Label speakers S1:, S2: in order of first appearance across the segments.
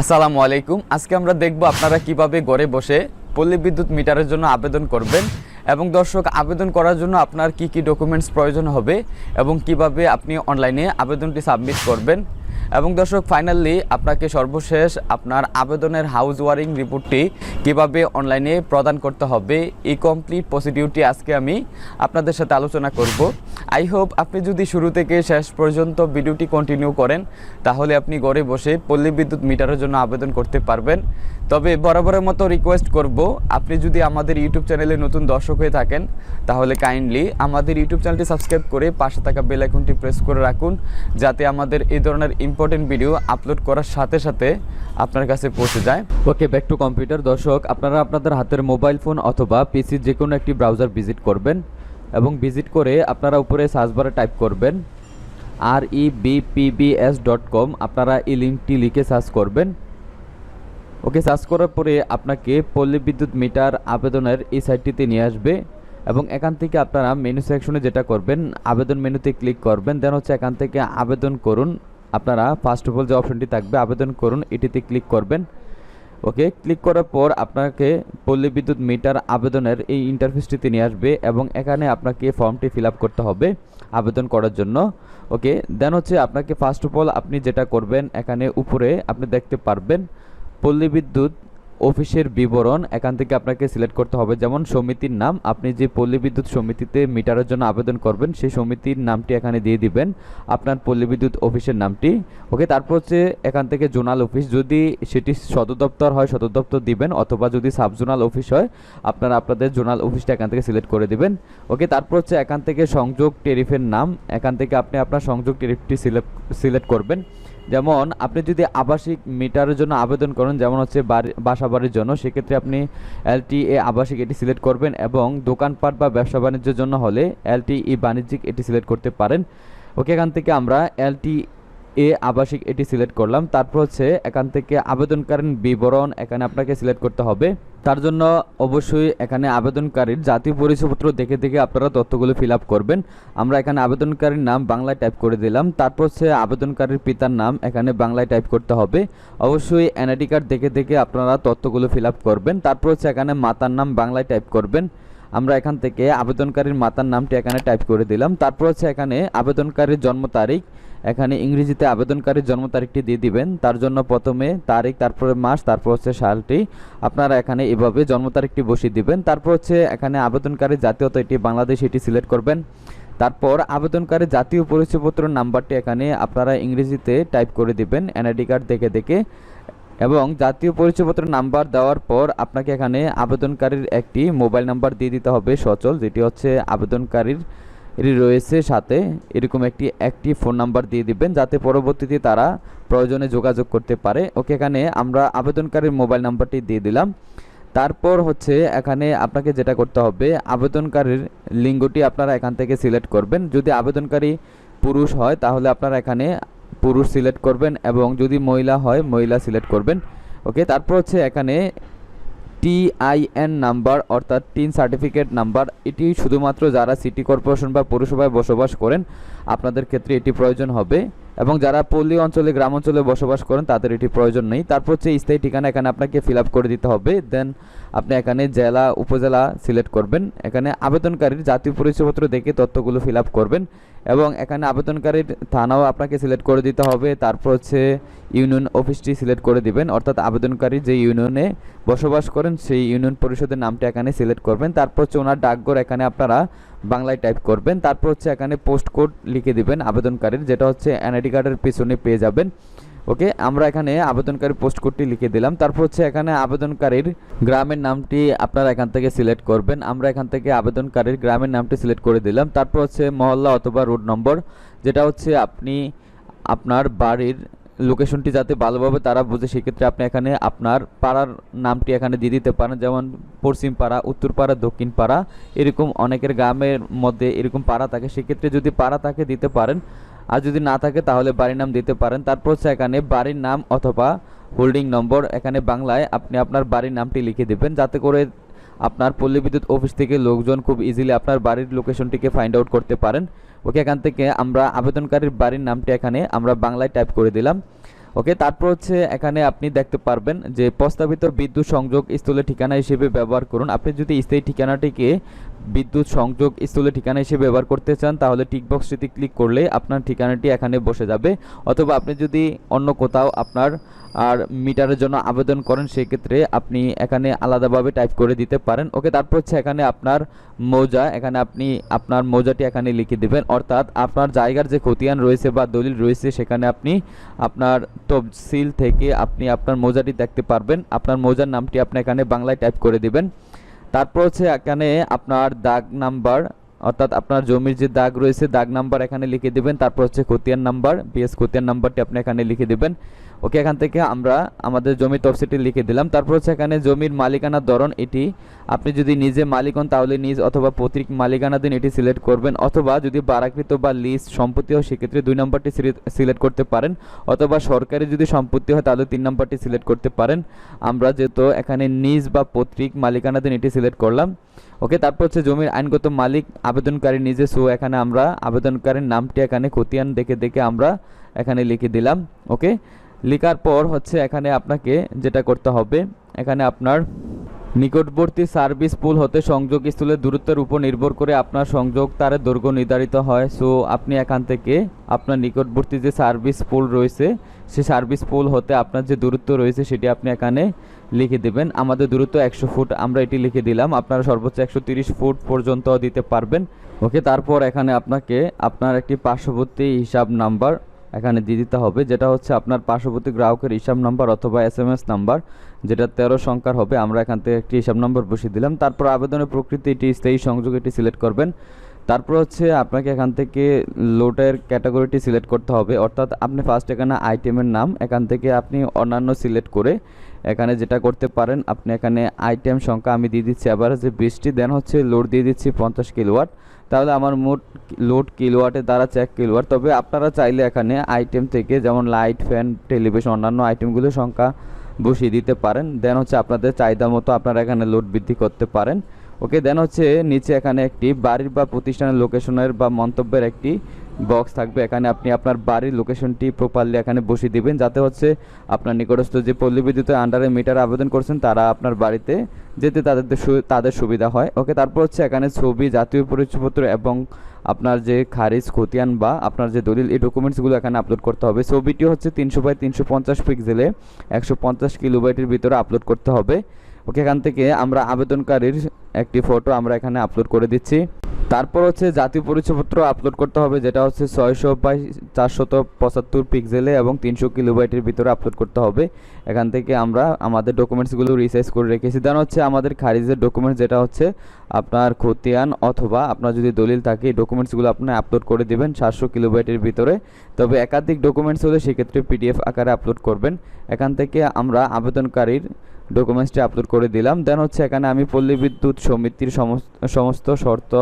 S1: আসসালামু আলাইকুম। আজকে আমরা দেখব আপনারা কীভাবে ঘরে বসে পল্লী বিদ্যুৎ মিটারের জন্য আবেদন করবেন এবং দর্শক, আবেদন করার জন্য আপনার কি কি ডকুমেন্টস প্রয়োজন হবে এবং কীভাবে আপনি অনলাইনে আবেদনটি সাবমিট করবেন। এবং দর্শক ফাইনালি আপনাকে সর্বশেষ আপনার আবেদনের হাউস ওয়ারিং রিপোর্টটি কীভাবে অনলাইনে প্রদান করতে হবে, এই কমপ্লিট প্রসিডিউরটি আজকে আমি আপনাদের সাথে আলোচনা করব। আই হোপ আপনি যদি শুরু থেকে শেষ পর্যন্ত ভিডিওটি কন্টিনিউ করেন, তাহলে আপনি ঘরে বসে পল্লী বিদ্যুৎ মিটারের জন্য আবেদন করতে পারবেন। তবে বরাবরের মতো রিকোয়েস্ট করব, আপনি যদি আমাদের ইউটিউব চ্যানেলে নতুন দর্শক হয়ে থাকেন, তাহলে কাইন্ডলি আমাদের ইউটিউব চ্যানেলটি সাবস্ক্রাইব করে পাশে থাকা বেল আইকনটি প্রেস করে রাখুন, যাতে আমাদের এই ধরনের ইম্পর্টেন্ট ভিডিও আপলোড করার সাথে সাথে আপনার কাছে পৌঁছে যায়। ওকে ব্যাক টু কম্পিউটার দর্শক, আপনারা আপনাদের হাতের মোবাইল ফোন অথবা পিসি যে কোনো একটি ব্রাউজার ভিজিট করবেন এবং ভিজিট করে আপনারা উপরে সার্চ বারে টাইপ করবেন আর ই বিপিবিএস ডট কম আপনারা এই লিঙ্কটি লিখে সার্চ করবেন। ওকে সার্চ করার পরে আপনাকে পল্লী বিদ্যুৎ মিটার আবেদনের এই সাইটটিতে নিয়ে আসবে এবং এখান থেকে আপনারা মেনু সেকশনে যেটা করবেন, আবেদন মেনুতে ক্লিক করবেন দেন হচ্ছে এখান থেকে আবেদন করুন। আপনারা ফার্স্ট অফ অল যে অপশনটি থাকবে, আবেদন করুন, এটিতে ক্লিক করবেন। ওকে ক্লিক করার পর আপনাকে পল্লী বিদ্যুৎ মিটার আবেদনের এই ইন্টারফেসটিতে নিয়ে আসবে এবং এখানে আপনাকে ফর্মটি ফিল করতে হবে আবেদন করার জন্য। ওকে দেন হচ্ছে আপনাকে ফার্স্ট অফ অল আপনি যেটা করবেন, এখানে উপরে আপনি দেখতে পারবেন পল্লী বিদ্যুৎ অফিসের বিবরণ এখান থেকে আপনাকে সিলেক্ট করতে হবে। যেমন সমিতির নাম, আপনি যে পল্লী বিদ্যুৎ সমিতিতে মিটারের জন্য আবেদন করবেন, সেই সমিতির নামটি এখানে দিয়ে দিবেন, আপনার পল্লী বিদ্যুৎ অফিসের নামটি। ওকে তারপর হচ্ছে এখান থেকে জোনাল অফিস, যদি সেটি সদর দপ্তর হয়, সদর দপ্তর দিবেন, অথবা যদি সাব জোনাল অফিস হয়, আপনারা আপনাদের জোনাল অফিসটা এখান থেকে সিলেক্ট করে দিবেন। ওকে তারপর হচ্ছে এখান থেকে সংযোগ টেরিফের নাম, এখান থেকে আপনি আপনার সংযোগ টেরিফটি সিলেক্ট সিলেক্ট করবেন। যেমন, আপনি যদি আবাসিক মিটারের জন্য আবেদন করেন, যেমন হচ্ছে বাসা বাড়ির জন্য, সেক্ষেত্রে আপনি এলটিএ আবাসিক এটি সিলেক্ট করবেন এবং দোকানপাট বা ব্যবসা বাণিজ্যের জন্য হলে এলটিই বাণিজ্যিক এটি সিলেক্ট করতে পারেন। ওকে, এখান থেকে আমরা এলটি এ আবাসিক এটি সিলেক্ট করলাম। তারপর হচ্ছে এখান থেকে আবেদনকারীর বিবরণ এখানে আপনাকে সিলেক্ট করতে হবে। তার জন্য অবশ্যই এখানে আবেদনকারীর জাতীয় পরিচয়পত্র দেখে দেখে আপনারা তথ্যগুলো ফিল করবেন। আমরা এখানে আবেদনকারীর নাম বাংলায় টাইপ করে দিলাম। তারপর হচ্ছে আবেদনকারীর পিতার নাম এখানে বাংলায় টাইপ করতে হবে। অবশ্যই এনআইডি কার্ড দেখে দেখে আপনারা তথ্যগুলো ফিল করবেন। তারপর হচ্ছে এখানে মাতার নাম বাংলায় টাইপ করবেন। আমরা এখান থেকে আবেদনকারীর মাতার নামটি এখানে টাইপ করে দিলাম। তারপর হচ্ছে এখানে আবেদনকারীর জন্ম তারিখ এখানে ইংরেজিতে আবেদনকারীর জন্ম তারিখটি দিয়ে দিবেন। তার জন্য প্রথমে তারিখ, তারপরে মাস, তারপর হচ্ছে সালটি। আপনারা এখানে এভাবে জন্ম তারিখটি বসিয়ে দিবেন। তারপর হচ্ছে এখানে আবেদনকারী জাতীয়তা, এটি বাংলাদেশ, এটি সিলেক্ট করবেন। তারপর আবেদনকারী জাতীয় পরিচয়পত্র নাম্বারটি এখানে আপনারা ইংরেজিতে টাইপ করে দিবেন, এনআইডি কার্ড দেখে দেখে। এবং জাতীয় পরিচয়পত্র নাম্বার দেওয়ার পর আপনাকে এখানে আবেদনকারীর একটি মোবাইল নাম্বার দিয়ে দিতে হবে সচল, যেটি হচ্ছে আবেদনকারীর এরই রয়েছে সাথে এরকম একটি একটি ফোন নাম্বার দিয়ে দিবেন যাতে পরবর্তীতে তারা প্রয়োজনে যোগাযোগ করতে পারে। ওকে, এখানে আমরা আবেদনকারীর মোবাইল নাম্বারটি দিয়ে দিলাম। তারপর হচ্ছে এখানে আপনাকে যেটা করতে হবে, আবেদনকারীর লিঙ্গটি আপনারা এখান থেকে সিলেক্ট করবেন। যদি আবেদনকারী পুরুষ হয়, তাহলে আপনারা এখানে পুরুষ সিলেক্ট করবেন এবং যদি মহিলা হয়, মহিলা সিলেক্ট করবেন। ওকে, তারপর হচ্ছে এখানে টিআইএন নাম্বার অর্থাৎ টিন সার্টিফিকেট নাম্বার এটি শুধুমাত্র যারা সিটি কর্পোরেশন বা পৌরসভায় বসবাস করেন, আপনাদের ক্ষেত্রে এটি প্রয়োজন হবে। এবং যারা পল্লী অঞ্চলে, গ্রাম অঞ্চলে বসবাস করেন, তাদের এটি প্রয়োজন নেই। তারপর হচ্ছে স্থায়ী ঠিকানা, এখানে আপনাকে ফিল করে দিতে হবে। দেন আপনি এখানে জেলা, উপজেলা সিলেক্ট করবেন। এখানে আবেদনকারীর জাতীয় পরিচয়পত্র দেখে তথ্যগুলো ফিল করবেন এবং এখানে আবেদনকারীর থানাও আপনাকে সিলেক্ট করে দিতে হবে। তারপর হচ্ছে ইউনিয়ন অফিসটি সিলেক্ট করে দিবেন। অর্থাৎ আবেদনকারী যে ইউনিয়নে বসবাস করেন, সেই ইউনিয়ন পরিষদের নামটা এখানে সিলেক্ট করবেন। তারপর হচ্ছে ওনার ডাকঘর, এখানে আপনারা বাংলায় টাইপ করবেন। তারপর হচ্ছে এখানে পোস্ট কোড লিখে দিবেন আবেদনকারীর, যেটা হচ্ছে এনআইডি কার্ডের পিছনে পেয়ে যাবেন। ওকে আমরা এখানে আবেদনকারী পোস্ট কোডটি লিখে দিলাম। তারপর হচ্ছে এখানে আবেদনকারীর গ্রামের নামটি আপনারা এখান থেকে সিলেক্ট করবেন। আমরা এখান থেকে আবেদনকারীর গ্রামের নামটি সিলেক্ট করে দিলাম। তারপর হচ্ছে মহল্লা অথবা রোড নম্বর যেটা হচ্ছে আপনি আপনার বাড়ির লোকেশনটি যাতে ভালোভাবে তারা বুঝে, সেক্ষেত্রে আপনি এখানে আপনার পাড়ার নামটি এখানে দিয়ে দিতে পারেন। যেমন পশ্চিম পাড়া, উত্তর পাড়া, দক্ষিণ পাড়া, এরকম অনেকের গ্রামের মধ্যে এরকম পাড়া থাকে। সেক্ষেত্রে যদি পাড়া থাকে দিতে পারেন, আর যদি না থাকে তাহলে বাড়ির নাম দিতে পারেন। তারপর হচ্ছে এখানে বাড়ির নাম অথবা হোল্ডিং নম্বর এখানে বাংলায় আপনি আপনার বাড়ির নামটি লিখে দেবেন। যাতে করে আপনার পল্লী বিদ্যুৎ অফিস থেকে লোকজন খুব ইজিলি আপনার বাড়ির লোকেশনটিকে ফাইন্ড আউট করতে পারেন। ওকে, এখান থেকে আমরা আবেদনকারীর বাড়ির নামটি এখানে আমরা বাংলায় টাইপ করে দিলাম। ওকে, তারপর হচ্ছে এখানে আপনি দেখতে পারবেন যে প্রস্তাবিত বিদ্যুৎ সংযোগ স্থলের ঠিকানা হিসেবে ব্যবহার করুন। আপনি যদি স্থায়ী ঠিকানাটিকে বিদ্যুৎ সংযোগ স্থলের ঠিকানা হিসেবে ব্যবহার করতে চান, তাহলে টিকবক্সটিতে ক্লিক করলে আপনার ঠিকানাটি এখানে বসে যাবে। অথবা আপনি যদি অন্য কোথাও আপনার আর মিটারের জন্য আবেদন করেন, সেক্ষেত্রে আপনি এখানে আলাদাভাবে টাইপ করে দিতে পারেন। ওকে, তারপর হচ্ছে এখানে আপনার মৌজা, এখানে আপনি আপনার মৌজাটি এখানে লিখে দেবেন। অর্থাৎ আপনার জায়গার যে খতিয়ান রয়েছে বা দলিল রয়েছে, সেখানে আপনি আপনার তফসিল থেকে আপনি আপনার মৌজাটি দেখতে পারবেন। আপনার মৌজার নামটি আপনি এখানে বাংলায় টাইপ করে দিবেন। তারপর হচ্ছে এখানে আপনার দাগ নাম্বার, অর্থাৎ আপনার জমির যে দাগ রয়েছে, দাগ নাম্বার এখানে লিখে দেবেন। তারপর হচ্ছে খতিয়ান নাম্বার, বিএস খতিয়ান নাম্বারটি আপনি এখানে লিখে দিবেন। ওকে এখান থেকে আমরা আমাদের জমির তফসিলটি লিখে দিলাম। তারপর হচ্ছে এখানে জমির মালিকানার ধরন এটি। আপনি যদি নিজে মালিক হন তাহলে নিজ অথবা পৈতৃক মালিকানা দিন এটি সিলেক্ট করবেন, অথবা যদি বারাকৃত বা লিজ সম্পত্তি হয় সেক্ষেত্রে দুই নম্বরটি সিলেক্ট করতে পারেন, অথবা সরকারি যদি সম্পত্তি হয় তাহলে তিন নম্বরটি সিলেক্ট করতে পারেন। আমরা যেহেতু এখানে নিজ বা পৈতৃক মালিকানা দিন এটি সিলেক্ট করলাম। ওকে, তারপর হচ্ছে জমির আইনগত মালিক, আবেদনকারী নিজে সো এখানে আমরা আবেদনকারীর নামটি এখানে খতিয়ান দেখে দেখে আমরা এখানে লিখে দিলাম। ওকে লেখার পর হচ্ছে এখানে আপনাকে যেটা করতে হবে, এখানে আপনার নিকটবর্তী সার্ভিস পুল হতে সংযোগ স্থলের দূরত্বের উপর নির্ভর করে আপনার সংযোগ তারের দৈর্ঘ্য নির্ধারিত হয়। সো আপনি এখান থেকে আপনার নিকটবর্তী যে সার্ভিস পুল রয়েছে, সেই সার্ভিস পুল হতে আপনার যে দূরত্ব রয়েছে, সেটি আপনি এখানে লিখে দেবেন। আমাদের দূরত্ব একশো ফুট, আমরা এটি লিখে দিলাম। আপনারা সর্বোচ্চ একশো ফুট পর্যন্ত দিতে পারবেন। ওকে তারপর এখানে আপনাকে আপনার একটি পার্শ্ববর্তী হিসাব নাম্বার এখানে দিয়ে দিতে হবে, যেটা হচ্ছে আপনার পার্শ্ববর্তী গ্রাহকের হিসাব নাম্বার অথবা এস এম এস নাম্বার, যেটা তেরো সংখ্যার হবে, আমরা এখান থেকে একটি হিসাব নম্বর বসিয়ে দিলাম। তারপর আবেদনের প্রকৃতি, এটি স্থায়ী সংযোগ, এটি সিলেক্ট করবেন। তারপর হচ্ছে আপনাকে এখান থেকে লোডের ক্যাটাগরিটি সিলেক্ট করতে হবে। অর্থাৎ আপনি ফার্স্ট এখানে আইটেমের নাম, এখান থেকে আপনি অন্যান্য সিলেক্ট করে এখানে যেটা করতে পারেন, আপনি এখানে আইটেম সংখ্যা আমি দিয়ে দিচ্ছি আবার যে বিশটি দেন হচ্ছে লোড দিয়ে দিচ্ছি পঞ্চাশ কিলোওয়াট তাহলে আমার মোট লোড কিলোওয়াটে দ্বারা চেক কিলোওয়াট তবে আপনারা চাইলে এখানে আইটেম থেকে যেমন লাইট ফ্যান টেলিভিশন অন্যান্য আইটেমগুলোর সংখ্যা বসিয়ে দিতে পারেন। দেন হচ্ছে আপনাদের চাহিদা মতো আপনারা এখানে লোড বৃদ্ধি করতে পারেন। ওকে দেন হচ্ছে নিচে এখানে একটি বাড়ির বা প্রতিষ্ঠানের লোকেশনের বা মন্তব্যের একটি বক্স থাকবে। এখানে আপনি আপনার বাড়ির লোকেশনটি প্রপারলি এখানে বসিয়ে দিবেন, যাতে হচ্ছে আপনার নিকটস্থ যে পল্লী বিদ্যুতের আন্ডারে মিটার আবেদন করছেন, তারা আপনার বাড়িতে যেতে তাদের তাদের সুবিধা হয়। ওকে তারপর হচ্ছে এখানে ছবি, জাতীয় পরিচয়পত্র এবং আপনার যে খারিজ, খতিয়ান বা আপনার যে দলিল, এই ডকুমেন্টসগুলো এখানে আপলোড করতে হবে। ছবিটি হচ্ছে তিনশো বাই তিনশো পঞ্চাশ পিক্সেলে একশো পঞ্চাশ কিলোবাইটের ভিতরে আপলোড করতে হবে। ওকে এখান থেকে আমরা আবেদনকারীর একটি ফটো আমরা এখানে আপলোড করে দিচ্ছি। তারপর হচ্ছে জাতীয় পরিচয়পত্র আপলোড করতে হবে, যেটা হচ্ছে ছয়শো বাই চারশত পঁচাত্তর পিক্সেলে এবং তিনশো কিলোবাইটের ভিতরে আপলোড করতে হবে। এখান থেকে আমরা আমাদের ডকুমেন্টসগুলো রিসাইজ করে রেখেছি। দেন হচ্ছে আমাদের খারিজের ডকুমেন্টস যেটা হচ্ছে আপনার খতিয়ান অথবা আপনার যদি দলিল থাকে, এই ডকুমেন্টসগুলো আপনি আপলোড করে দেবেন সাতশো কিলোবাইটের ভিতরে। তবে একাধিক ডকুমেন্টস হলে সেক্ষেত্রে পিডিএফ আকারে আপলোড করবেন। এখান থেকে আমরা আবেদনকারীর ডকুমেন্টসটি আপলোড করে দিলাম। দেন হচ্ছে এখানে আমি পল্লী বিদ্যুৎ সমিতির সমস্ত সমস্ত শর্ত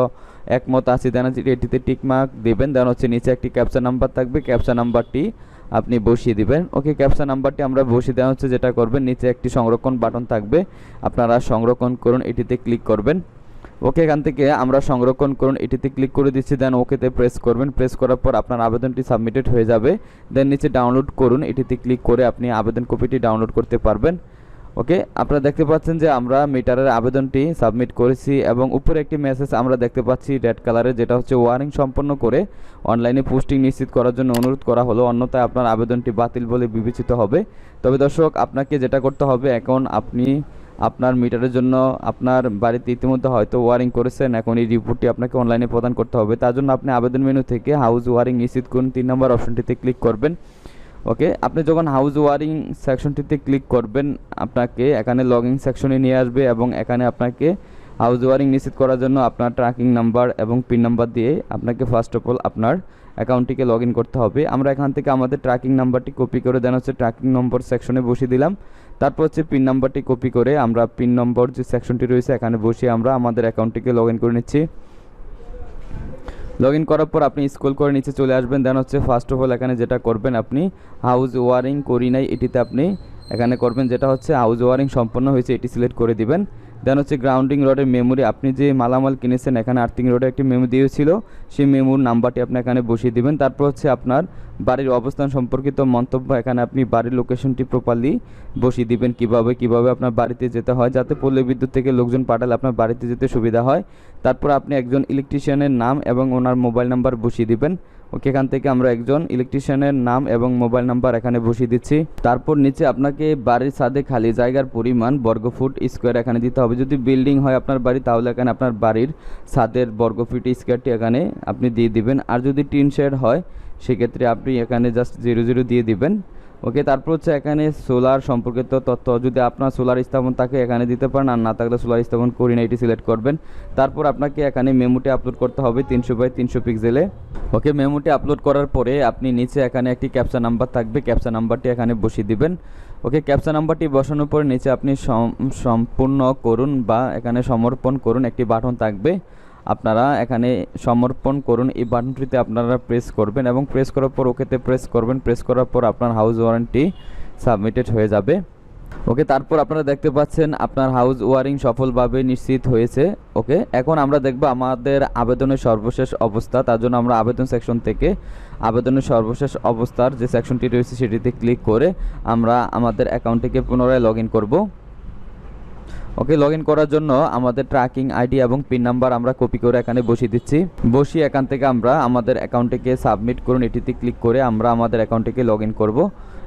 S1: একমত আছি। দেন এটিতে টিকমার্ক দেবেন। দেন হচ্ছে নিচে একটি ক্যাপচা নাম্বার থাকবে। ক্যাপচা নাম্বারটি আপনি বসিয়ে দিবেন। ওকে ক্যাপচা নাম্বারটি আমরা বসিয়ে দেওয়া হচ্ছে যেটা করবেন। নিচে একটি সংরক্ষণ বাটন থাকবে। আপনারা সংরক্ষণ করুন, এটিতে ক্লিক করবেন। ওকে এখান থেকে আমরা সংরক্ষণ করুন, এটিতে ক্লিক করে দিচ্ছি। দেন ওকেতে প্রেস করবেন। প্রেস করার পর আপনার আবেদনটি সাবমিটেড হয়ে যাবে। দেন নিচে ডাউনলোড করুন, এটিতে ক্লিক করে আপনি আবেদন কপিটি ডাউনলোড করতে পারবেন। ওকে আপনারা দেখতে পাচ্ছেন যে আমরা মিটারের আবেদনটি সাবমিট করেছি এবং উপরে একটি মেসেজ আমরা দেখতে পাচ্ছি রেড কালারের যেটা হচ্ছে ওয়ারিং সম্পন্ন করে অনলাইনে পোস্টিং নিশ্চিত করার জন্য অনুরোধ করা হলো। অন্যথায় আপনার আবেদনটি বাতিল বলে বিবেচিত হবে। তবে দর্শক, আপনাকে যেটা করতে হবে, এখন আপনি আপনার মিটারের জন্য আপনার বাড়িতে ইতিমধ্যে হয়তো ওয়ারিং করেছেন, এখন এই রিপোর্টটি আপনাকে অনলাইনে প্রদান করতে হবে। তার জন্য আপনি আবেদন মেনু থেকে হাউস ওয়ারিং নিশ্চিত করুন। তিন নম্বর অপশনটিতে ক্লিক করবেন। ওকে আপনি যখন হাউস ওয়ারিং সেকশনটিতে ক্লিক করবেন, আপনাকে এখানে লগইন সেকশনে নিয়ে আসবে এবং এখানে আপনাকে হাউস ওয়ারিং নিশ্চিত করার জন্য আপনার ট্র্যাকিং নাম্বার এবং পিন নাম্বার দিয়ে আপনাকে ফার্স্ট অফ অল আপনার অ্যাকাউন্টটিকে লগ ইন করতে হবে। আমরা এখান থেকে আমাদের ট্র্যাকিং নাম্বারটি কপি করে দেন হচ্ছে ট্র্যাকিং নম্বর সেকশনে বসিয়ে দিলাম। তারপর হচ্ছে পিন নাম্বারটি কপি করে আমরা পিন নম্বর যে সেকশনটি রয়েছে এখানে বসিয়ে আমরা আমাদের অ্যাকাউন্টটিকে লগ ইন করে নিচ্ছি। লগ ইন করার পর আপনি স্কুল করে নিচে চলে আসবেন দেন হচ্ছে ফার্স্ট অফ অল এখানে যেটা করবেন আপনি হাউস ওয়ারিং করি নাই, এটিতে আপনি এখানে করবেন যেটা হচ্ছে হাউস ওয়ারিং সম্পন্ন হয়েছে, এটি সিলেক্ট করে দিবেন। দেন হচ্ছে গ্রাউন্ডিং রডের মেমোরি আপনি যে মালামাল কিনেছেন, এখানে আর্থিং রডে একটি মেমো দিয়েছিল, সেই মেমোর নাম্বারটি আপনি এখানে বসিয়ে দিবেন। তারপর হচ্ছে আপনার বাড়ির অবস্থান সম্পর্কিত মন্তব্য এখানে আপনি বাড়ির লোকেশনটি প্রপারলি বসিয়ে দিবেন, কীভাবে কীভাবে আপনার বাড়িতে যেতে হয়, যাতে পল্লী বিদ্যুৎ থেকে লোকজন পাঠালে আপনার বাড়িতে যেতে সুবিধা হয়। তারপর আপনি একজন ইলেকট্রিশিয়ানের নাম এবং ওনার মোবাইল নাম্বার বসিয়ে দিবেন। ওকে এখান থেকে আমরা একজন ইলেকট্রিশিয়ানের নাম এবং মোবাইল নাম্বার এখানে বসিয়ে দিচ্ছি। তারপর নিচে আপনাকে বাড়ির ছাদে খালি জায়গার পরিমাণ বর্গফুট স্কোয়ার এখানে দিতে হবে। যদি বিল্ডিং হয় আপনার বাড়ি, তাহলে এখানে আপনার বাড়ির ছাদের বর্গফুট স্কোয়ারটি এখানে আপনি দিয়ে দিবেন। আর যদি টিন শেড হয়, সেক্ষেত্রে আপনি এখানে জাস্ট জিরো জিরো দিয়ে দিবেন। ওকে, তারপর হচ্ছে এখানে সোলার সম্পর্কিত তথ্য। যদি আপনার সোলার স্থাপন থাকে, এখানে দিতে পারেন। আর না থাকলে সোলার স্থাপন করি না এটি সিলেক্ট করবেন। তারপর আপনাকে এখানে মেমোটি আপলোড করতে হবে তিনশো বাই তিনশো পিক্সেলে ওকে মেমোটি আপলোড করার পরে আপনি নিচে এখানে একটি ক্যাপচা নাম্বার থাকবে। ক্যাপচা নাম্বারটি এখানে বসিয়ে দিবেন। ওকে ক্যাপচা নাম্বারটি বসানোর পরে নিচে আপনি সম- সম্পূর্ণ করুন বা এখানে সমর্পণ করুন একটি বাটন থাকবে। আপনারা এখানে সমর্পণ করুন, এই বাটনটিতে আপনারা প্রেস করবেন এবং প্রেস করার পর ওকেতে প্রেস করবেন। প্রেস করার পর আপনার হাউস ওয়ারেন্টি সাবমিটেড হয়ে যাবে। ওকে, তারপর আপনারা দেখতে পাচ্ছেন আপনার হাউস ওয়ারিং সফলভাবে নিশ্চিত হয়েছে, ওকে? এখন আমরা দেখব আমাদের আবেদনের সর্বশেষ অবস্থা, তার জন্য আমরা আবেদন সেকশন থেকে আবেদনের সর্বশেষ অবস্থার যে সেকশনটি রয়েছে সেটিতে ক্লিক করে আমরা আমাদের অ্যাকাউন্টটিকে পুনরায় লগ ইন করব। ওকে লগ করার জন্য আমাদের ট্র্যাকিং আইডি এবং পিন নাম্বার আমরা কপি করে এখানে বসিয়ে দিচ্ছি। বসিয়ে এখান থেকে আমরা আমাদের অ্যাকাউন্টটিকে সাবমিট করুন। এটিতে ক্লিক করে আমরা আমাদের অ্যাকাউন্টটিকে লগ ইন করব।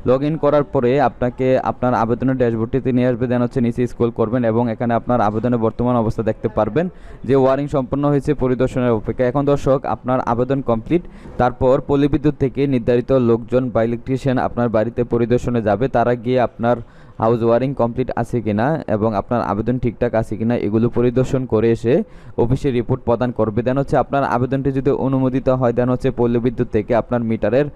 S1: লগ ইন করার পরে আপনাকে আপনার আবেদনের ড্যাশবোর্ডটিতে নিয়ে আসবে, দেন হচ্ছে নিচে স্ক্রল করবেন এবং এখানে আপনার আবেদনের বর্তমান অবস্থা দেখতে পারবেন। যে ওয়ারিং সম্পন্ন হয়েছে পরিদর্শনের অপেক্ষা এখন দর্শক, আপনার আবেদন কমপ্লিট তারপর পল্লী বিদ্যুৎ থেকে নির্ধারিত লোকজন বা ইলেকট্রিশিয়ান আপনার বাড়িতে পরিদর্শনে যাবে। তারা গিয়ে আপনার হাউস ওয়ারিং কমপ্লিট আছে কিনা এবং আপনার আবেদন ঠিকঠাক আছে কিনা এগুলো পরিদর্শন করে এসে অফিসে রিপোর্ট প্রদান করবে। দেন হচ্ছে আপনার আবেদনটি যদি অনুমোদিত হয়, দেন হচ্ছে পল্লী বিদ্যুৎ থেকে আপনার মিটারের,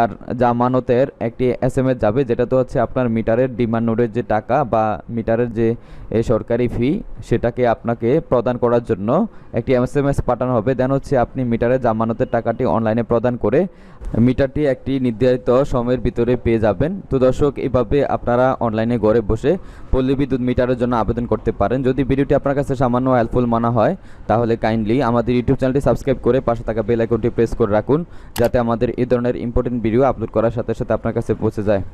S1: আর জামানতের একটি এস এম এস যাবে, যেটা তো হচ্ছে আপনার মিটারের ডিমান্ড নোটের যে টাকা বা মিটারের যে সরকারি ফি, সেটাকে আপনাকে প্রদান করার জন্য একটি এস এম এস পাঠানো হবে। দেন হচ্ছে আপনি মিটারের জামানতের টাকাটি অনলাইনে প্রদান করে মিটারটি একটি নির্ধারিত সময়ের ভিতরে পেয়ে যাবেন। তো দর্শক, এভাবে আপনারা অনলাইনে ঘরে বসে পল্লী বিদ্যুৎ মিটারের জন্য আবেদন করতে পারেন। যদি ভিডিওটি আপনার কাছে সামান্য হেল্পফুল মানা হয়, তাহলে কাইন্ডলি আমাদের ইউটিউব চ্যানেলটি সাবস্ক্রাইব করে পাশে থাকা বেল আইকনটি প্রেস করে রাখুন, যাতে আমাদের এই ধরনের ইম্পর্টেন্ট ভিডিও আপলোড করার সাথে সাথে আপনার কাছে পৌঁছে যায়।